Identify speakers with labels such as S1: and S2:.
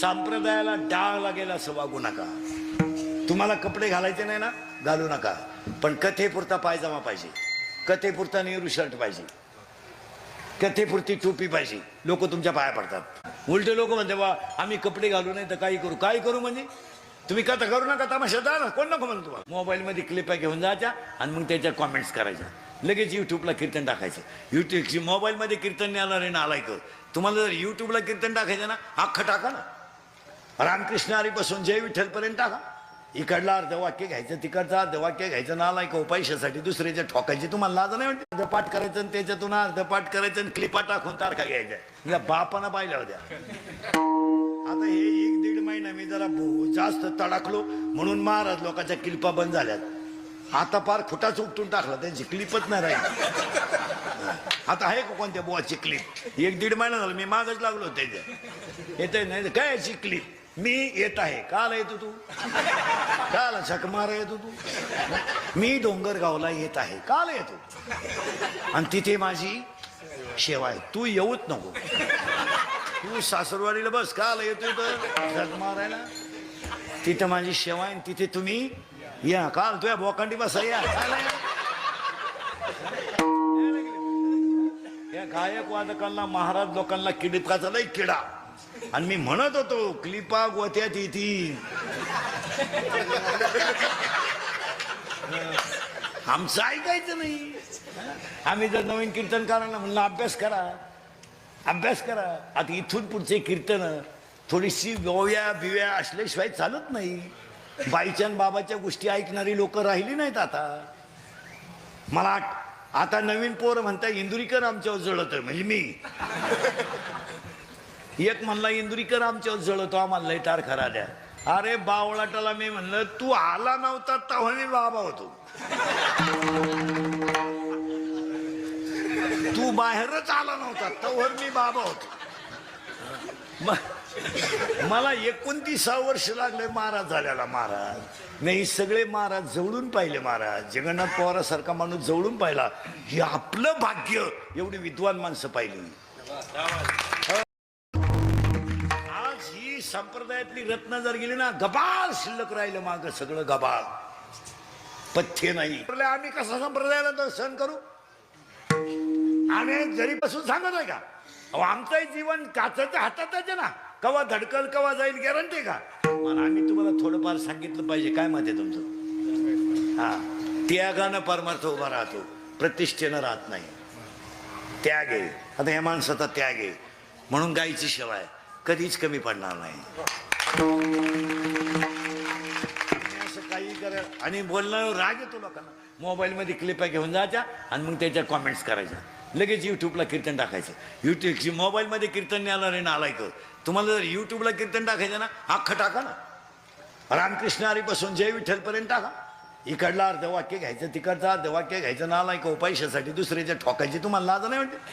S1: संप्रदायाला डाग लागेल असं वागू नका. तुम्हाला कपडे घालायचे नाही ना? घालू नका. पण कथेपुरता पायजामा पाहिजे. कथेपुरता नेहरू शर्ट पाहिजे. कथेपुरती टोपी पाहिजे. लोक तुमच्या पाया पडतात. उलटे लोक म्हणते बा आम्ही कपडे घालू नाही तर काही करू. काय करू म्हणजे? तुम्ही कथा करू नका तमाशा जा ना कोण नको म्हणून तुम्हाला? मोबाईलमध्ये क्लिपा घेऊन जायच्या आणि मग त्याच्या कॉमेंट्स करायच्या. लगेच यूट्यूबला कीर्तन टाकायचं. यूट्यूब मोबाईलमध्ये कीर्तन आलं रे नालायक. तुम्हाला जर यूट्यूबला कीर्तन टाकायचं ना अख्खं टाका ना. रामकृष्ण हरीपासून जय विठ्ठलपर्यंत टाका इकडला अर्ध वाक्य घ्यायचं तिकडचं अर्ध वाक्य घ्यायचं नालायक का पैशासाठी दुसऱ्याच्या ठोकायची तुम्हाला लाज नाही म्हणते अर्ध पाठ करायचं आणि त्याच्यातून अर्ध पाठ करायचं आणि क्लिपा टाकून तारखा घ्यायच्या. बापानं पाहिल्या होत्या. आता हे एक दीड महिना मी जरा जास्त तडाखलो म्हणून महाराज लोकांच्या क्लिपा बंद झाल्यात. आता पार खुटाच उपटून टाकला त्यांची क्लिपच नाही राहिली. आता आहे का कोणत्या बुवाची क्लिप? एक दीड महिना झाला मी मागच लागलो त्याच्या येते नाही काय याची क्लिप? मी येत आहे. काल येतो तू. काल झकमार येतो तू. मी डोंगरगावला येत आहे. काल येतो. आणि तिथे माझी शेवा आहे. तू येऊच नको. तू सासरवाडीला बस. काल येतो तर झक मारायला. तिथं माझी शेवा आहे आणि तिथे तुम्ही या. काल तुझ्या बोकांडी बस. या. काल या. गायक वादकांना महाराज लोकांना किडकाचा लय किडा. आणि मी म्हणत होतो क्लिपा गोत्यात येतील आमचं ऐकायचं नाही. आम्ही जर नवीन कीर्तनकारांना म्हणलं अभ्यास करा अभ्यास करा. आता इथून पुढचे कीर्तन थोडीशी गोव्या बिव्या असल्याशिवाय चालत नाही. बाईच्या बाबाच्या गोष्टी ऐकणारी लोक राहिली नाहीत आता. मला आता नवीन पोर म्हणता इंदुरीकर आमच्यावर जळत म्हणजे मी. एक म्हणला इंदुरीकर आमच्यावर जळतो आम्हाला लय खरा द्या अरे बावळाटाला मी म्हणलं तू आला नव्हता तेव्हा मी बाबा होतो. तू बाहेरच आला नव्हता तेव्हा मी बाबा होतो. म- मला एकोणतीसा वर्ष लागले महाराज झाल्याला महाराज. नाही सगळे महाराज जवळून पाहिले महाराज. जगन्नाथ पवारासारखा माणूस जवळून पाहिला. हे आपलं भाग्य एवढी विद्वान माणसं पाहिली. आज संप्रदायातली रत्न जर गेली ना गबाळ शिल्लक राहिलं माग सगळं गबाळ. पथ्य नाही. आम्ही कसा संप्रदायाला तर सहन करू? आम्ही जरी बसून सांगत आहे का? अहो आमचंही जीवन काचाच्या हातातच आहे ना. कवा धडकल कवा जाईल गॅरंटी का? मला आम्ही तुम्हाला थोडंफार सांगितलं पाहिजे. काय मत आहे तुमचं? हा. त्यागानं परमार्थ उभा राहतो. प्रतिष्ठेनं राहत नाही. त्याग आहे. आता या माणसाचा त्याग आहे. म्हणून गायची शिवाय आहे. कधीच कमी पडणार नाही. असं काही करा आणि बोलणार राग येतो लोकांना. मोबाईलमध्ये क्लिपा घेऊन जायच्या आणि मग त्याच्या कॉमेंट्स करायच्या. लगेच युट्यूबला कीर्तन टाकायचं. युट्यूब मोबाईलमध्ये कीर्तन न्यायला रे नालायक. तुम्हाला जर युट्यूबला कीर्तन टाकायचं ना अख्खं टाका ना. रामकृष्ण हरीपासून जय विठ्ठलपर्यंत टाका. इकडला अर्धवाक्य घ्यायचं तिकडचं अर्धवाक्य घ्यायचं. नालायक हो पैशासाठी दुसऱ्याच्या ठोकायची तुम्हाला लाज नाही वाटते